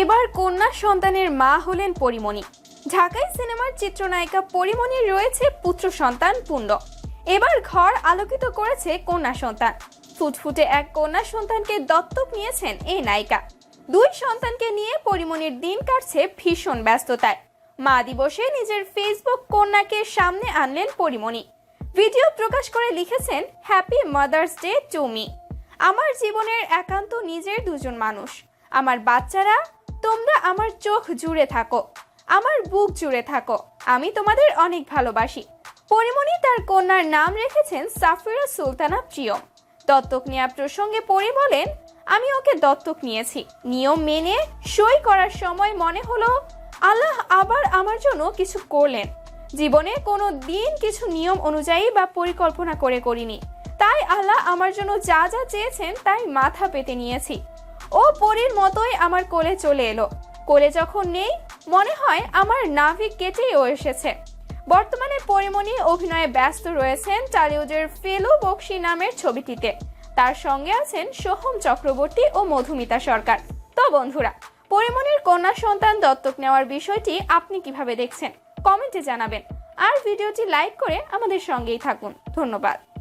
এবার কন্যা সন্তানের মা হলেন পরিমণি। ঢাকায় সিনেমার চিত্রনায়িকা পরিমণির রয়েছে পুত্র সন্তান পুণ্য এবার ঘর আলোকিত করেছে কন্যা সন্তান। ফুটফুটে এক কন্যা সন্তানকে দত্তক নিয়েছেন এই নায়িকা। দুই সন্তানকে নিয়ে পরিমণির দিন কাটছে ভীষণ ব্যস্ততায়। মা দিবসে নিজের ফেসবুক কন্যাকে সামনে আনলেন পরিমণি। ভিডিও প্রকাশ করে লিখেছেন, happy mother's day to me. আমার জীবনের একান্ত নিজের দুজন মানুষ। আমার বাচ্চারা তোমরা আমার চোখ জুড়ে থাকো, আমার বুক জুড়ে থাকো, আমি তোমাদের অনেক ভালোবাসি। পরিমণি তার কন্যার নাম রেখেছেন সাফিরা সুলতানা প্রিয়ম দত্তক নেওয়া প্রসঙ্গে পরি বলেন, আমি ওকে দত্তক নিয়েছি। নিয়ম মেনে সই করার সময় মনে হলো, আল্লাহ আবার আমার জন্য কিছু করলেন। জীবনে কোনো দিন কিছু নিয়ম অনুযায়ী বা পরিকল্পনা করে করিনি। তাই আল্লাহ আমার জন্য যা যা চেয়েছেন তাই মাথা পেতে নিয়েছি। ও পরীর মতোই আমার কোলে চলে এলো। কোলে যখন নেই, মনে হয় আমার নাভি কেটেই ও এসেছে। বর্তমানে পরিমণি অভিনয়ে ব্যস্ত রয়েছেন টালিউডের ফেলু বক্সি নামের ছবিটিতে। তার সঙ্গে আছেন সোহম চক্রবর্তী ও মধুমিতা সরকার। তো বন্ধুরা, পরিমণির কন্যা সন্তান দত্তক নেওয়ার বিষয়টি আপনি কীভাবে দেখছেন? কমেন্টে জানাবেন। আর ভিডিওটি লাইক করে আমাদের সঙ্গেই থাকুন। ধন্যবাদ।